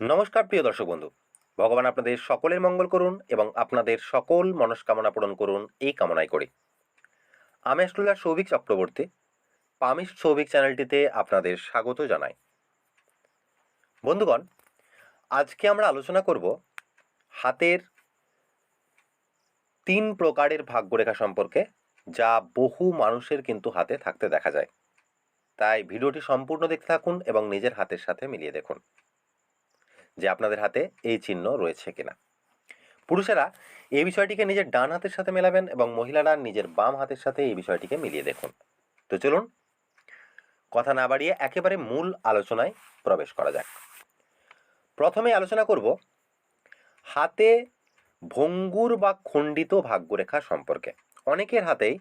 নমস্কার, প্রিয় দর্শক বন্ধু। ভগবান আপনাদের সকলের মঙ্গল করুন এবং আপনাদের সকল মনস্কামনা পূরণ করুন এই কামনাই করি। আমি অ্যাস্ট্রোলার সৌভিক চক্রবর্তী পামিশ সৌভিক চ্যানেলটিতে আপনাদের স্বাগত জানাই। বন্ধুগণ, আজকে আমরা আলোচনা করব হাতের তিন প্রকারের ভাগ্যরেখা সম্পর্কে, যা বহু মানুষের কিন্তু হাতে থাকতে দেখা যায়। তাই ভিডিওটি সম্পূর্ণ দেখতে থাকুন এবং নিজের হাতের সাথে মিলিয়ে দেখুন। যে আপনাদের হাতে এই চিহ্ন রয়েছে কিনা। পুরুষেরা এই বিষয়টিকে নিজের ডান হাতের সাথে মেলাবেন এবং মহিলারা নিজের বাম হাতের সাথে এই বিষয়টিকে মিলিয়ে দেখুন। তো চলুন, কথা না বাড়িয়ে একেবারে মূল আলোচনায় প্রবেশ করা যাক। প্রথমে আলোচনা করব হাতে ভঙ্গুর বা খণ্ডিত ভাগ্যরেখা সম্পর্কে। অনেকের হাতেই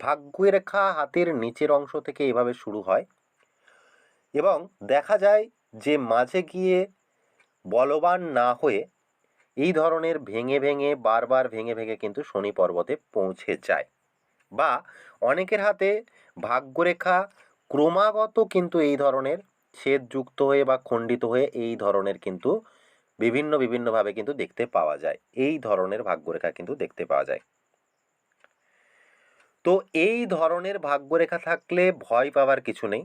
ভাগ্যরেখা হাতের নিচের অংশ থেকে এভাবে শুরু হয় এবং দেখা যায় যে মাঝে গিয়ে বলবান না হয়ে এই ধরনের ভেঙে ভেঙে, বারবার ভেঙে ভেঙে কিন্তু শনি পর্বতে পৌঁছে যায়। বা অনেকের হাতে ভাগ্যরেখা ক্রমাগত কিন্তু এই ধরনের ছেদযুক্ত হয়ে বা খণ্ডিত হয়ে এই ধরনের কিন্তু বিভিন্ন বিভিন্নভাবে কিন্তু দেখতে পাওয়া যায়। এই ধরনের ভাগ্যরেখা কিন্তু দেখতে পাওয়া যায়। তো এই ধরনের ভাগ্যরেখা থাকলে ভয় পাওয়ার কিছু নেই।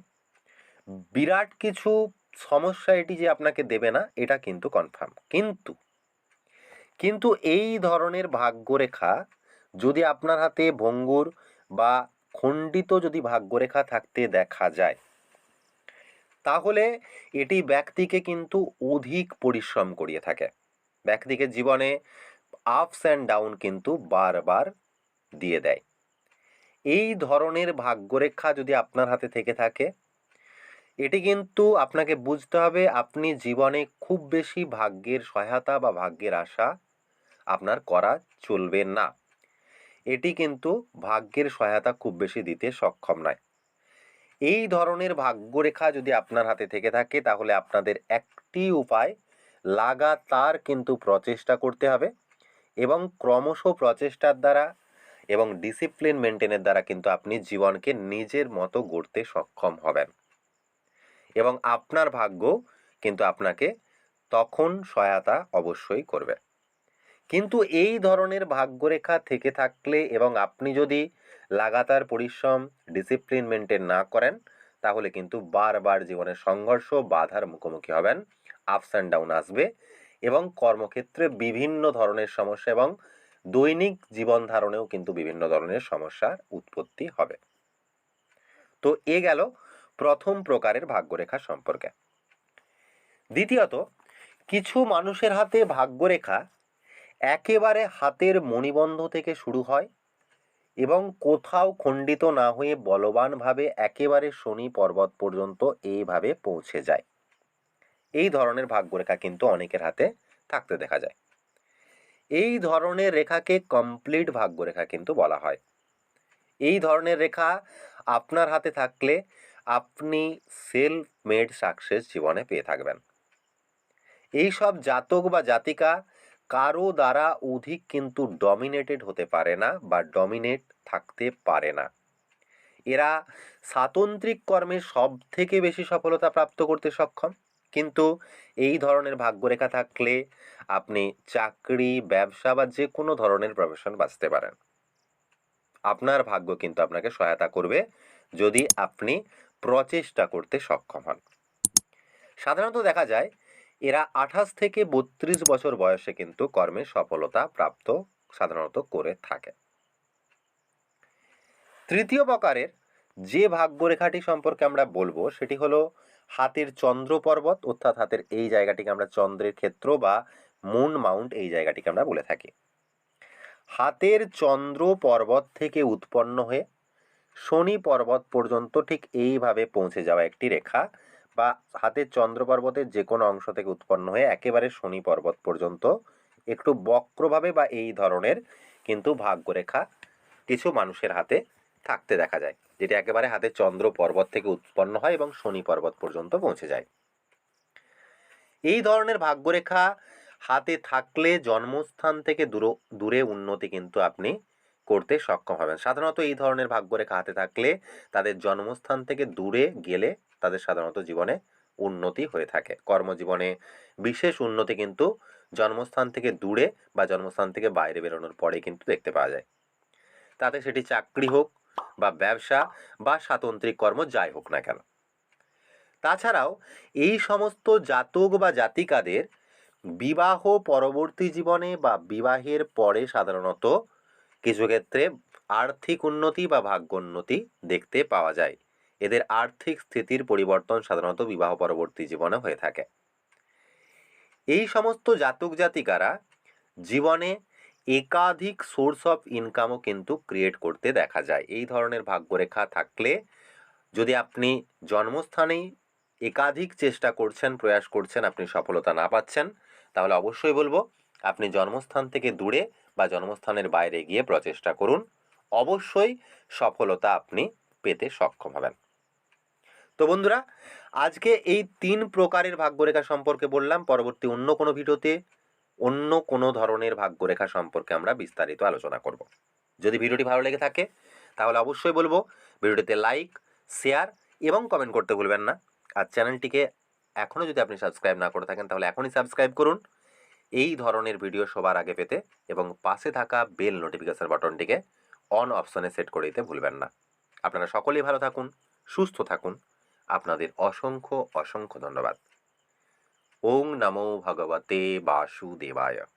বিরাট কিছু সমস্যা এটি যে আপনাকে দেবে না, এটা কিন্তু কনফার্ম কিন্তু কিন্তু এই ধরনের ভাগ্যরেখা যদি আপনার হাতে ভঙ্গুর বা খণ্ডিত যদি ভাগ্যরেখা থাকতে দেখা যায়, তাহলে এটি ব্যক্তিকে কিন্তু অধিক পরিশ্রম করিয়ে থাকে। ব্যক্তিকে জীবনে আপস অ্যান্ড ডাউন কিন্তু বারবার দিয়ে দেয়। এই ধরনের ভাগ্যরেখা যদি আপনার হাতে থেকে থাকে এটি কিন্তু আপনাকে বুঝতে হবে আপনি জীবনে খুব বেশি ভাগ্যের সহায়তা বা ভাগ্যের আশা আপনার করা চলবে না। এটি কিন্তু ভাগ্যের সহায়তা খুব বেশি দিতে সক্ষম নয়। এই ধরনের ভাগ্যরেখা যদি আপনার হাতে থেকে থাকে, তাহলে আপনাদের একটি উপায় লাগাতার কিন্তু প্রচেষ্টা করতে হবে এবং ক্রমশ প্রচেষ্টার দ্বারা এবং ডিসিপ্লিন মেনটেনের দ্বারা কিন্তু আপনি জীবনকে নিজের মতো গড়তে সক্ষম হবেন। এবং আপনার ভাগ্য কিন্তু আপনাকে তখন সহায়তা অবশ্যই করবে। কিন্তু এই ধরনের ভাগ্যরেখা থেকে থাকলে এবং আপনি যদি লাগাতার পরিশ্রম ডিসিপ্লিন মেনটেন না করেন, তাহলে কিন্তু বারবার জীবনের সংঘর্ষ, বাধার মুখোমুখি হবেন আপস অ্যান্ড ডাউন আসবে এবং কর্মক্ষেত্রে বিভিন্ন ধরনের সমস্যা এবং দৈনিক জীবন ধারণেও কিন্তু বিভিন্ন ধরনের সমস্যার উৎপত্তি হবে। তো এ গেল প্রথম প্রকারের ভাগ্যরেখা সম্পর্কে। দ্বিতীয়ত, কিছু মানুষের হাতে ভাগ্যরেখা একেবারে হাতের মণিবন্ধ থেকে শুরু হয় এবং কোথাও খণ্ডিত না হয়ে বলবানভাবে একেবারে শনি পর্বত পর্যন্ত এইভাবে পৌঁছে যায়। এই ধরনের ভাগ্যরেখা কিন্তু অনেকের হাতে থাকতে দেখা যায়। এই ধরনের রেখাকে কমপ্লিট ভাগ্যরেখা কিন্তু বলা হয়। এই ধরনের রেখা আপনার হাতে থাকলে আপনি সেলফ মেড সাকসেস জীবনে পেয়ে থাকবেন। এই সব জাতক বা জাতিকা কারও দ্বারা অধিক কিন্তু ডমিনেটেড হতে পারে না বা ডমিনেট থাকতে পারে না। এরা স্বাতন্ত্রিক কর্মে সব থেকে বেশি সফলতা প্রাপ্ত করতে সক্ষম। কিন্তু এই ধরনের ভাগ্যরেখা থাকলে আপনি চাকরি, ব্যবসা বা যে কোনো ধরনের প্রফেশন বাঁচতে পারেন। আপনার ভাগ্য কিন্তু আপনাকে সহায়তা করবে যদি আপনি প্রচেষ্টা করতে সক্ষম হন। সাধারণত দেখা যায়, এরা আঠাশ থেকে বত্রিশ বছর বয়সে কিন্তু কর্মে সফলতা প্রাপ্ত সাধারণত করে থাকে। তৃতীয় প্রকারের যে ভাগ্যরেখাটি সম্পর্কে আমরা বলব, সেটি হলো হাতের চন্দ্র পর্বত, অর্থাৎ হাতের এই জায়গাটিকে আমরা চন্দ্রের ক্ষেত্র বা মুন মাউন্ট এই জায়গাটিকে আমরা বলে থাকি। হাতের চন্দ্র পর্বত থেকে উৎপন্ন হয়ে শনি পর্বত পর্যন্ত ঠিক এইভাবে পৌঁছে যাওয়া একটি রেখা বা হাতের চন্দ্র পর্বতের যে কোনো অংশ থেকে উৎপন্ন হয়ে একেবারে শনি পর্বত পর্যন্ত একটু বক্রভাবে বা এই ধরনের কিন্তু ভাগ্যরেখা কিছু মানুষের হাতে থাকতে দেখা যায়, যেটি একেবারে হাতে চন্দ্র পর্বত থেকে উৎপন্ন হয় এবং শনি পর্বত পর্যন্ত পৌঁছে যায়। এই ধরনের ভাগ্যরেখা হাতে থাকলে জন্মস্থান থেকে দূর, দূরে উন্নতি কিন্তু আপনি করতে সক্ষম হবেন। সাধারণত এই ধরনের ভাগ্যরেখা হাতে থাকলে তাদের জন্মস্থান থেকে দূরে গেলে তাদের সাধারণত জীবনে উন্নতি হয়ে থাকে। কর্মজীবনে বিশেষ উন্নতি কিন্তু জন্মস্থান থেকে দূরে বা জন্মস্থান থেকে বাইরে বেরোনোর পরে কিন্তু দেখতে পাওয়া যায়। তাতে সেটি চাকরি হোক বা ব্যবসা বা স্বাতন্ত্রিক কর্ম যাই হোক না কেন। তাছাড়াও এই সমস্ত জাতক বা জাতিকাদের বিবাহ পরবর্তী জীবনে বা বিবাহের পরে সাধারণত কিছু ক্ষেত্রে আর্থিক উন্নতি বা ভাগ্যোন্নতি দেখতে পাওয়া যায়। এদের আর্থিক স্থিতির পরিবর্তন সাধারণত বিবাহ পরবর্তী জীবনে হয়ে থাকে। এই সমস্ত জাতক জাতিকারা জীবনে একাধিক সোর্স অফ ইনকামও কিন্তু ক্রিয়েট করতে দেখা যায়। এই ধরনের ভাগ্যরেখা থাকলে যদি আপনি জন্মস্থানেই একাধিক চেষ্টা করছেন, প্রয়াস করছেন, আপনি সফলতা না পাচ্ছেন, তাহলে অবশ্যই বলব, আপনি জন্মস্থান থেকে দূরে বা জন্মস্থানের বাইরে গিয়ে প্রচেষ্টা করুন। অবশ্যই সফলতা আপনি পেতে সক্ষম হবেন। তো বন্ধুরা, আজকে এই তিন প্রকারের ভাগ্যরেখা সম্পর্কে বললাম। পরবর্তী অন্য কোনো ভিডিওতে অন্য কোনো ধরনের ভাগ্যরেখা সম্পর্কে আমরা বিস্তারিত আলোচনা করব। যদি ভিডিওটি ভালো লেগে থাকে, তাহলে অবশ্যই বলব, ভিডিওটিতে লাইক, শেয়ার এবং কমেন্ট করতে ভুলবেন না। আর চ্যানেলটিকে এখনও যদি আপনি সাবস্ক্রাইব না করে থাকেন, তাহলে এখনই সাবস্ক্রাইব করুন। এই ধরনের ভিডিও সবার আগে পেতে এবং পাশে থাকা বেল নোটিফিকেশান বাটনটিকে অন অপশনে সেট করে দিতে ভুলবেন না। আপনারা সকলেই ভালো থাকুন, সুস্থ থাকুন। আপনাদের অসংখ্য অসংখ্য ধন্যবাদ। ওং নমো ভগবতে বাসুদেবায়।